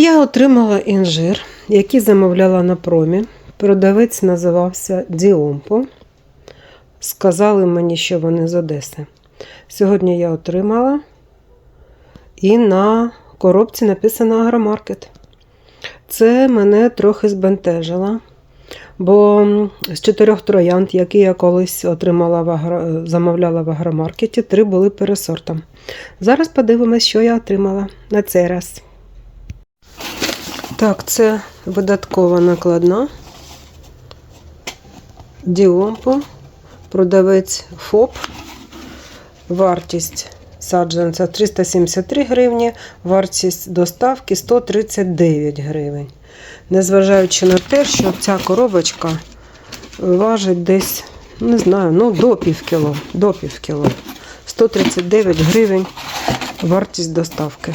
Я отримала інжир, який замовляла на промі. Продавець називався Діомпо. Сказали мені, що вони з Одеси. Сьогодні я отримала, і на коробці написано Агромаркет. Це мене трохи збентежило, бо з чотирьох троянд, які я колись отримала в агро... замовляла в агромаркеті, три були пересортом. Зараз подивимось, що я отримала на цей раз. Так, це видаткова накладна. Діомпо, продавець ФОП. Вартість саджанця 373 гривні, вартість доставки 139 гривень. Незважаючи на те, що ця коробочка важить десь, не знаю, ну до пів до пів кіло. 139 гривень вартість доставки.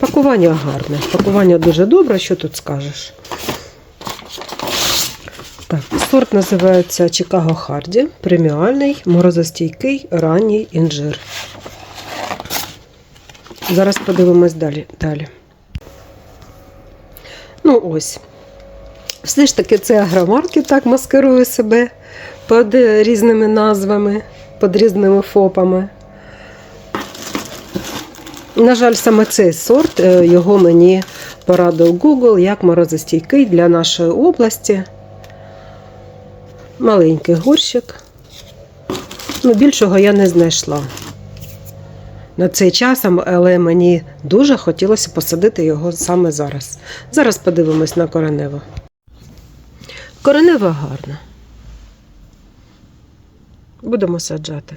Пакування гарне. Пакування дуже добре, що тут скажеш. Так, сорт називається Чикаго Харді, преміальний, морозостійкий, ранній інжир. Зараз подивимось далі. далі. Ну ось. Все ж таки, це агромаркет так маскирує себе під різними назвами, під різними ФОПами. На жаль, саме цей сорт, е, його мені порадив Google як морозостійкий для нашої області. Маленький горщик. Ну, більшого я не знайшла на цей час, але мені дуже хотілося посадити його саме зараз. Зараз подивимось на коренево. Коренева гарна. Будемо саджати.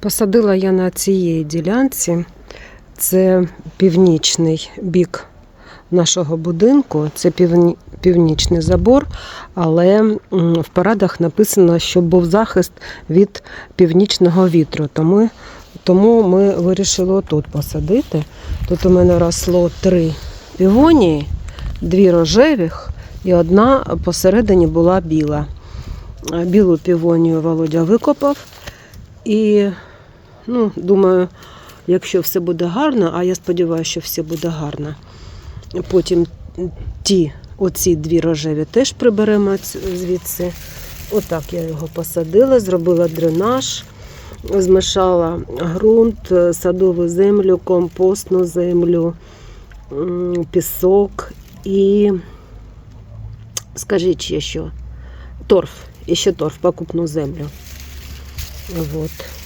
Посадила я на цієї ділянці. Це північний бік нашого будинку, це півні- північний забор, але в парадах написано, що був захист від північного вітру. Тому, тому ми вирішили тут посадити. Тут у мене росло три півонії, дві рожевих і одна посередині була біла. Білу півонію Володя викопав. І ну, думаю, якщо все буде гарно, а я сподіваюся, що все буде гарно. Потім ті, оці дві рожеві теж приберемо звідси. Отак я його посадила, зробила дренаж, змішала ґрунт, садову землю, компостну землю, пісок і, скажіть ще що, торф, і ще торф, покупну землю. Вот.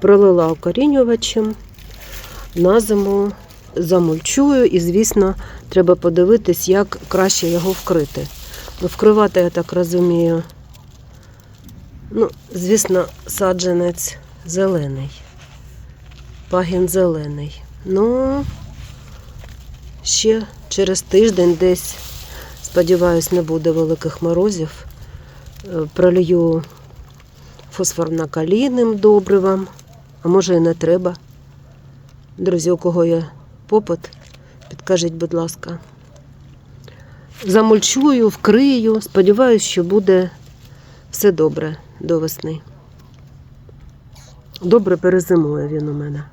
Пролила окорінювачем, на зиму замульчую і, звісно, треба подивитись, як краще його вкрити. Ну, вкривати, я так розумію, ну, звісно, саджанець зелений. Пагін зелений. Ну, ще через тиждень десь, сподіваюсь, не буде великих морозів. Е, Пролью фосфорно-калійним добривом, а може і не треба. Друзі, у кого є попит, підкажіть, будь ласка. Замульчую, вкрию, сподіваюся, що буде все добре до весни. Добре перезимує він у мене.